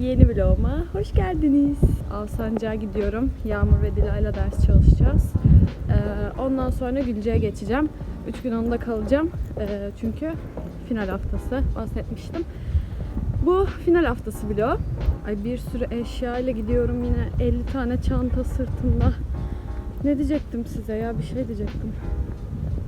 yeni vloguma hoş geldiniz. Alsancak'a gidiyorum. Yağmur ve Dilay'la ders çalışacağız. Ee, ondan sonra Gülce'ye geçeceğim. Üç gün onda kalacağım. Ee, çünkü final haftası bahsetmiştim. Bu final haftası vlog. Ay bir sürü eşya ile gidiyorum yine 50 tane çanta sırtımda. Ne diyecektim size ya bir şey diyecektim.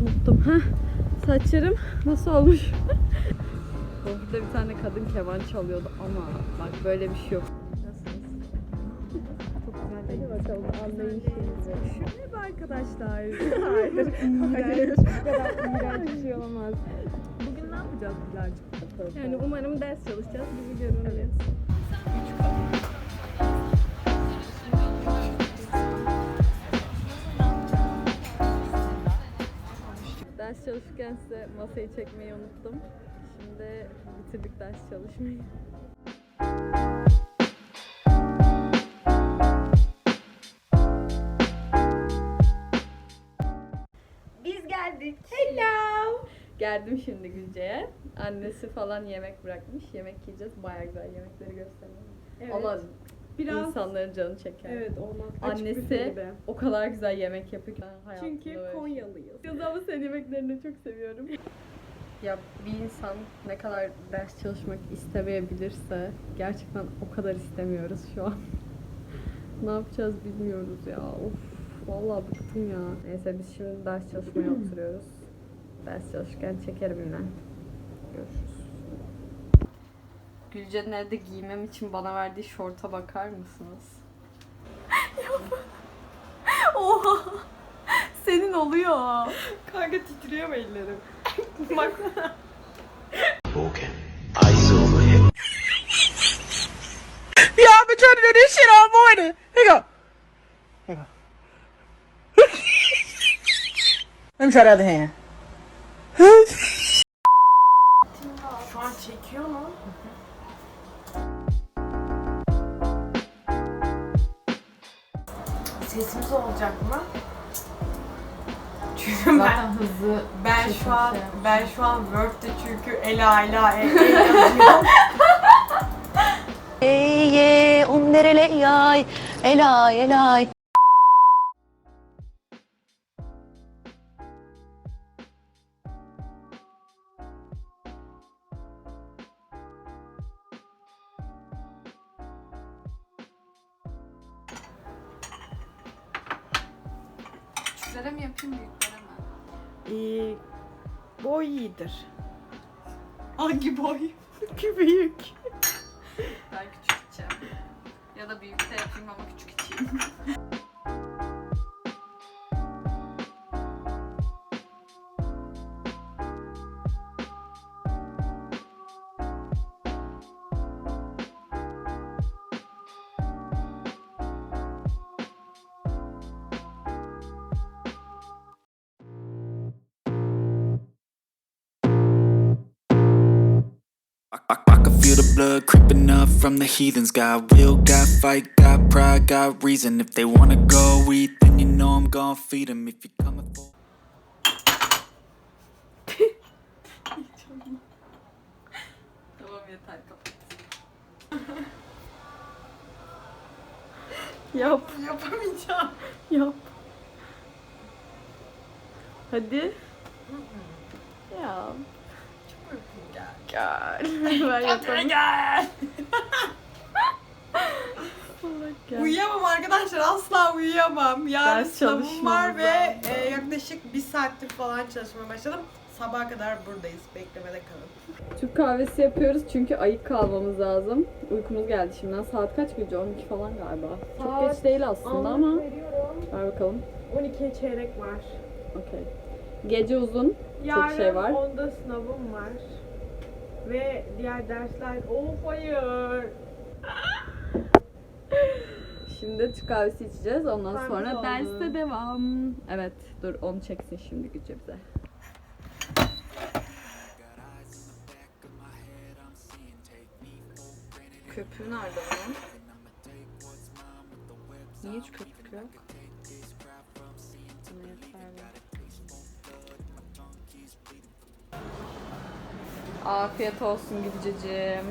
Unuttum. Heh. Saçlarım nasıl olmuş? Orada bir tane kadın keman çalıyordu ama bak böyle bir şey yok. Hadi bakalım anlayın şimdi. Arkadaşlar. Hayır. Hayır. Bu kadar iğrenç bir şey olamaz. Bugün ne yapacağız Bilal'cim? Yani umarım ders çalışacağız gibi görünüyor. Ders çalışırken size masayı çekmeyi unuttum. Şimdi bitirdik ders çalışmayı. Biz geldik. Hello. Geldim şimdi Gülce'ye. Annesi falan yemek bırakmış. Yemek yiyeceğiz. Baya güzel yemekleri gösteriyor. Evet. Ama Biraz insanların canı çeker. evet olmaz. Açık Annesi o kadar güzel yemek yapıyor ki ben hayatımda Çünkü böyle bir şey- Konyalıyız. Kız ama senin yemeklerini çok seviyorum. Ya bir insan ne kadar ders çalışmak istemeyebilirse gerçekten o kadar istemiyoruz şu an. ne yapacağız bilmiyoruz ya. Of vallahi bıktım ya. Neyse biz şimdi ders çalışmaya oturuyoruz. Ders çalışırken çekerim yine. Görüşürüz. Gülce'nin evde giymem için bana verdiği şorta bakar mısınız? Oha! Senin oluyor. Kanka titriyor ellerim. Bak. Walking. Eyes overhead. Yeah, I've been trying to do this shit all morning. Here you go. Here you go. Let me try the other hand. Şu an çekiyor mu? Sesimiz olacak mı? Çünkü ben hızlı ben şu an ben şu an Word'de çünkü Ela Ela E, E yazıyorum. Eye, umderele yay, elay, elay. İyidir. Hangi boy? Ki büyük. Ben küçük içeceğim. Ya da büyük de yapayım ama küçük içeyim. can feel the blood creeping up from the heathens. Got will, got fight, got pride, got reason. If they wanna go eat, then you know I'm gonna feed them. If you're coming for. Tamam yeter kapat. Yap. Yapamayacağım. Yap. Hadi. ya. Gel. ben yapamam. Gel. Uyuyamam arkadaşlar asla uyuyamam. Yarın Ders sınavım var ve lazım. e, yaklaşık bir saattir falan çalışmaya başladım. Sabaha kadar buradayız. Beklemede kalın. Türk kahvesi yapıyoruz çünkü ayık kalmamız lazım. Uykumuz geldi şimdiden. Saat kaç gece? 12 falan galiba. Çok Saat geç değil aslında ama. veriyorum. Ver bakalım. 12'ye çeyrek var. Okey. Gece uzun. Yarın şey var. 10'da sınavım var. Ve diğer dersler of hayır. Şimdi Türk kahvesi içeceğiz. Ondan Karpuz sonra aldım. derste devam. Evet, dur onu çeksin şimdi gücü bize. Köpüğü nerede? Niye hiç köpük yok? Afiyet olsun Gülceciğim.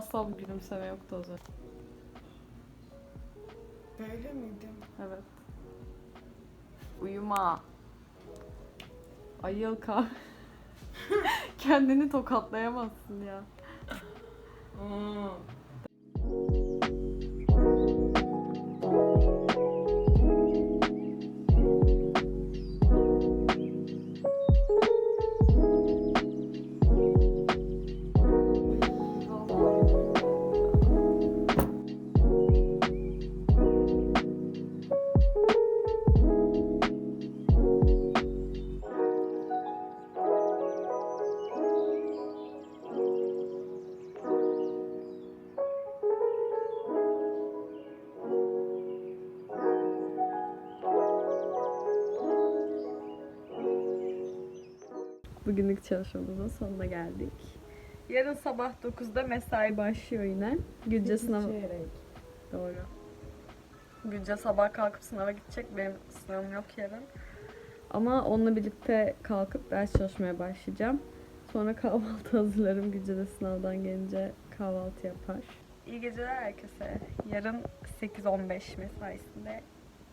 Asla bu gülümseme yoktu o zaman. Böyle miydi? Evet. Uyuma. Ayıl kalk. Kendini tokatlayamazsın ya. Bugünlük çalışmamızın sonuna geldik. Yarın sabah 9'da mesai başlıyor yine. Gülce sınavı... Doğru. Gülce sabah kalkıp sınava gidecek. Benim sınavım yok yarın. Ama onunla birlikte kalkıp ders çalışmaya başlayacağım. Sonra kahvaltı hazırlarım. Gülce de sınavdan gelince kahvaltı yapar. İyi geceler herkese. Yarın 8-15 mesaisinde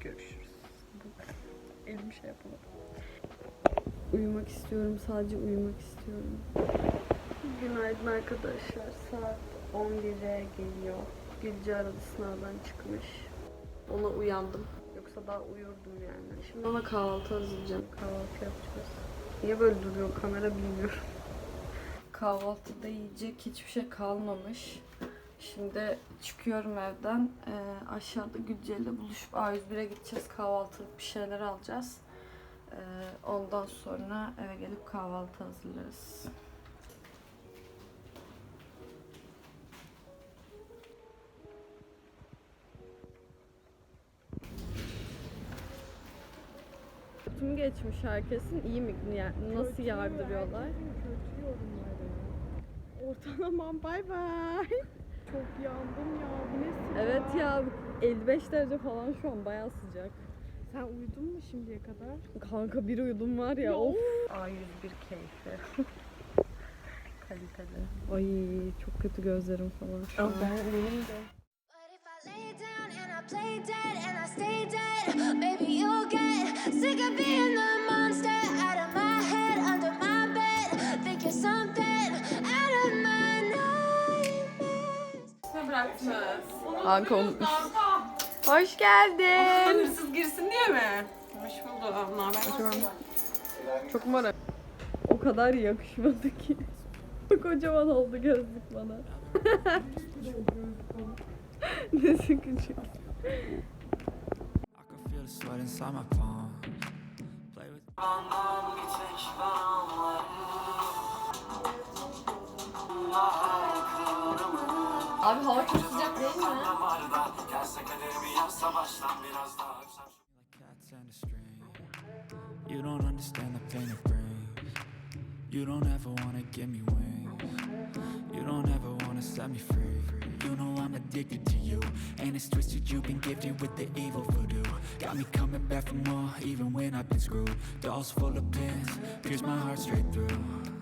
görüşürüz. Elim şey yapamadı. Uyumak istiyorum. Sadece uyumak istiyorum. Günaydın arkadaşlar. Saat 11'e geliyor. Gülce aradı sınavdan çıkmış. Ona uyandım. Yoksa daha uyurdum yani. Şimdi ona kahvaltı hazırlayacağım. Kahvaltı yapacağız. Niye böyle duruyor kamera bilmiyorum. Kahvaltıda yiyecek hiçbir şey kalmamış. Şimdi çıkıyorum evden. Ee, aşağıda Gülce ile buluşup A101'e gideceğiz. Kahvaltılık bir şeyler alacağız. Ee, ondan sonra eve gelip kahvaltı hazırlarız. Tüm geçmiş herkesin iyi mi? Yani nasıl yardırıyorlar? Ortalamam bay bay. Çok yandım ya. Bu ne sıcak. Evet ya 55 derece falan şu an bayağı sıcak. Sen uyudun mu şimdiye kadar? Kanka bir uyudum var ya of. A101 keyfi. Kaliteli. Ay çok kötü gözlerim falan an. Ben benim de. But if I lay down and I play dead and I stay dead, maybe you'll get sick of being the monster out of my head, under my bed. Think you're something out of my nightmares. Kanka unutmuş. Hoş geldin. Hırsız girsin diye mi? Hoş buldum. Ne haber? Çok mara. O kadar yakışmadı ki. Kocaman oldu gözlük bana. ne sıkıcı. Abi hava çok sıcak değil mi? You don't understand the pain it brings. You don't ever wanna give me wings. You don't ever wanna set me free. You know I'm addicted to you, and it's twisted. You've been gifted with the evil voodoo. Got me coming back for more, even when I've been screwed. Dolls full of pins, pierce my heart straight through.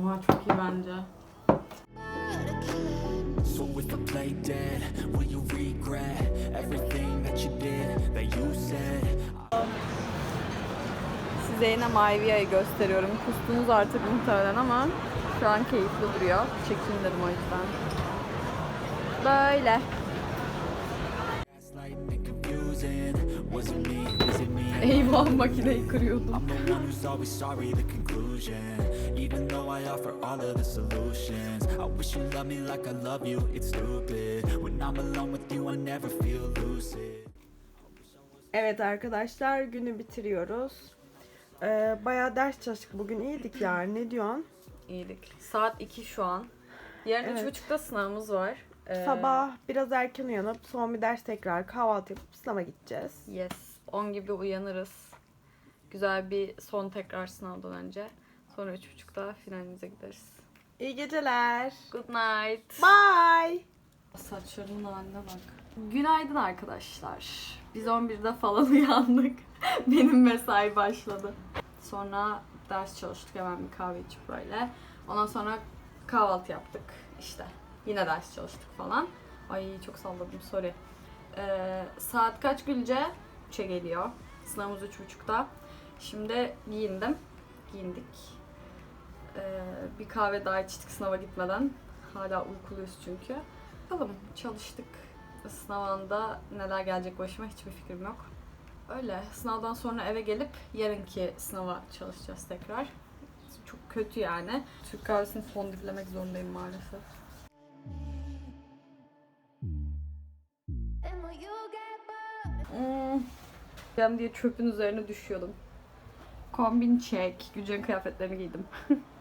Oha çok iyi bence. So if I play dead, will you regret everything that you did, that you said? Size yine Mayvia'yı gösteriyorum. Kustunuz artık muhtemelen ama şu an keyifli duruyor. Çekeyim dedim o yüzden. Böyle. Eyvah makineyi kırıyordum. Conclusion. Even though I offer all of the solutions, I wish you loved me like I love you. It's stupid. When I'm alone with you, I never feel lucid. Evet arkadaşlar günü bitiriyoruz. Ee, bayağı ders çalıştık. Bugün iyiydik yani. Ne diyorsun? İyilik. Saat 2 şu an. Yarın Evet. üç buçukta sınavımız var. Ee, Sabah biraz erken uyanıp son bir ders tekrar kahvaltı yapıp sınava gideceğiz. Yes. 10 gibi uyanırız. Güzel bir son tekrar sınavdan önce. Sonra üç buçukta finalimize gideriz. İyi geceler. Good night. Bye. Saçlarımın haline bak. Günaydın arkadaşlar. Biz 11'de falan uyandık. Benim mesai başladı. Sonra ders çalıştık hemen bir kahve içip böyle. Ondan sonra kahvaltı yaptık işte. Yine ders çalıştık falan. Ay çok salladım sorry. Ee, saat kaç Gülce? 3'e geliyor. Sınavımız 3.30'da. Şimdi giyindim. Giyindik. Ee, bir kahve daha içtik sınava gitmeden. Hala uykuluyuz çünkü. Bakalım çalıştık. Sınavında neler gelecek başıma hiçbir fikrim yok. Öyle. Sınavdan sonra eve gelip yarınki sınava çalışacağız tekrar. Çok kötü yani. Türk kahvesini fondiplemek zorundayım maalesef. Hmm. Ben diye çöpün üzerine düşüyordum. Kombin çek. Gülce'nin kıyafetlerini giydim.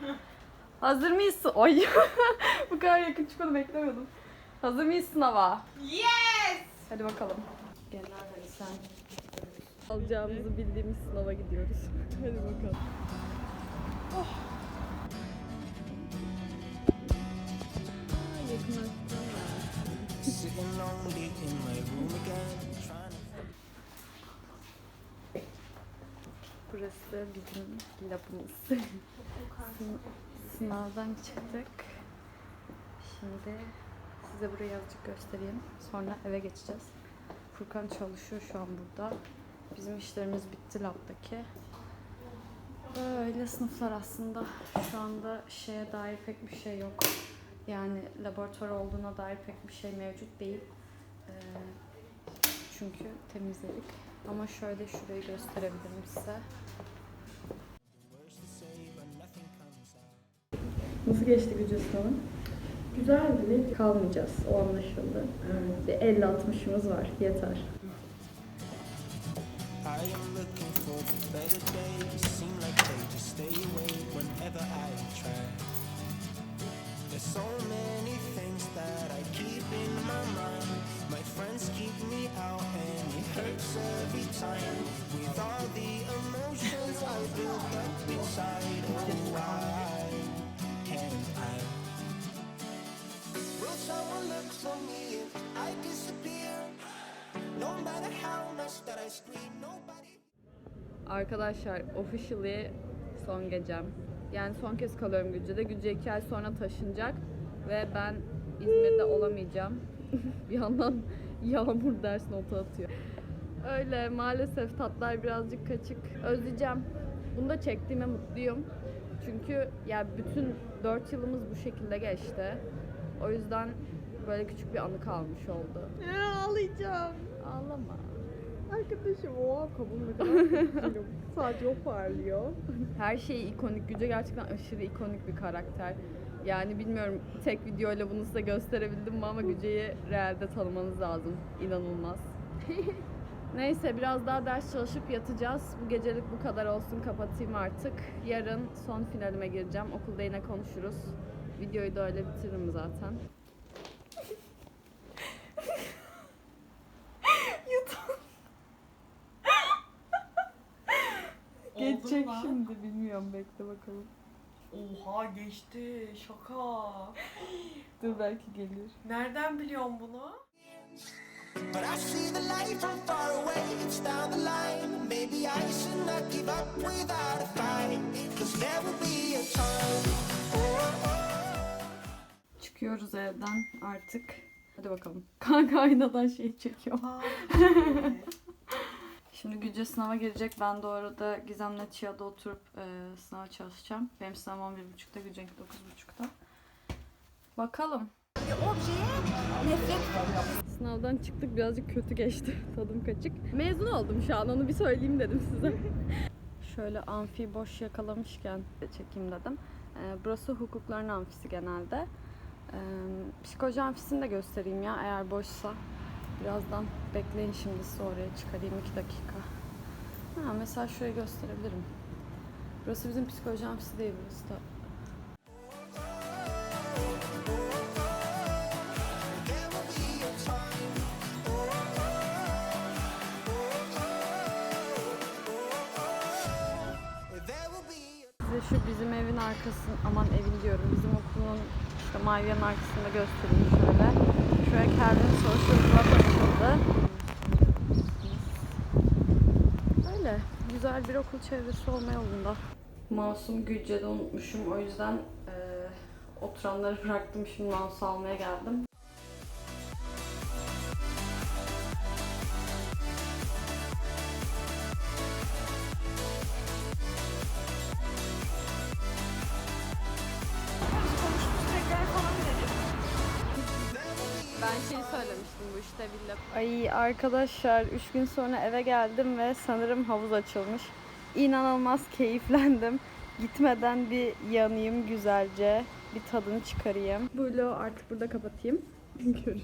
Hazır mıyız? Ay bu kadar yakın çıkmadı beklemiyordum. Hazır mıyız sınava? Yes. Hadi bakalım. Gel hadi sen. Alacağımızı bildiğimiz sınava gidiyoruz. Hadi bakalım. Oh. Burası bizim labımız. Sın- Sınavdan çıktık. Şimdi size burayı azıcık göstereyim. Sonra eve geçeceğiz. Furkan çalışıyor şu an burada. Bizim işlerimiz bitti labdaki. Böyle sınıflar aslında. Şu anda şeye dair pek bir şey yok. Yani laboratuvar olduğuna dair pek bir şey mevcut değil. Ee, çünkü temizledik. Ama şöyle şurayı gösterebilirim size. Nasıl geçti gücü sınavın? Güzeldi. Kalmayacağız. O anlaşıldı. Bir 50-60'ımız var. Yeter. I am looking for better days. Seem like they just for me I disappear? No matter how much that I scream, nobody. Arkadaşlar officially son gecem. Yani son kez kalıyorum Gülce'de. Gülce iki ay sonra taşınacak ve ben İzmir'de olamayacağım. bir yandan Yağmur ders notu atıyor. Öyle maalesef tatlar birazcık kaçık. Özleyeceğim. Bunu da çektiğime mutluyum. Çünkü ya bütün 4 yılımız bu şekilde geçti. O yüzden böyle küçük bir anı kalmış oldu. Ağlayacağım. Ağlama. Arkadaşım oha kabul ne kadar. Sadece o parlıyor. Her şeyi ikonik. Güce gerçekten aşırı ikonik bir karakter. Yani bilmiyorum tek videoyla bunu size gösterebildim mi ama Güce'yi realde tanımanız lazım. İnanılmaz. Neyse biraz daha ders çalışıp yatacağız. Bu gecelik bu kadar olsun kapatayım artık. Yarın son finalime gireceğim. Okulda yine konuşuruz. Videoyu da öyle bitiririm zaten. Bilmiyorum bekle bakalım. Oha geçti. Şaka. Dur belki gelir. Nereden biliyorsun bunu? But I see the light from far away, it's down the line. Maybe I should not give up without a fight. Cause there will be a time. Oh, oh. Çıkıyoruz evden artık. Hadi bakalım. Kanka aynadan şey çekiyor. Şimdi Gülce sınava girecek. Ben de o arada Gizem'le Çiğa'da oturup e, sınava çalışacağım. Benim sınavım 11.30'da, Gülce'ninki 9.30'da. Bakalım. Sınavdan çıktık birazcık kötü geçti. Tadım kaçık. Mezun oldum şu an onu bir söyleyeyim dedim size. Şöyle amfi boş yakalamışken de çekeyim dedim. Ee, burası hukukların amfisi genelde. Ee, psikoloji amfisini de göstereyim ya eğer boşsa. Birazdan bekleyin şimdi size oraya çıkarayım 2 dakika. Ha, mesela şurayı gösterebilirim. Burası bizim psikoloji amfisi değil burası da size şu bizim evin arkasını, aman evin diyorum, bizim okulun işte Mavia'nın arkasında göstereyim şöyle. Şuraya Calvin Social Club açıldı. Öyle güzel bir okul çevresi olma yolunda. Mouse'umu Gülce'de unutmuşum o yüzden eee, oturanları bıraktım şimdi mouse almaya geldim. İşte villa. Ay arkadaşlar 3 gün sonra eve geldim ve sanırım havuz açılmış. İnanılmaz keyiflendim. Gitmeden bir yanayım güzelce. Bir tadını çıkarayım. Bu vlogu artık burada kapatayım. Görüşürüz.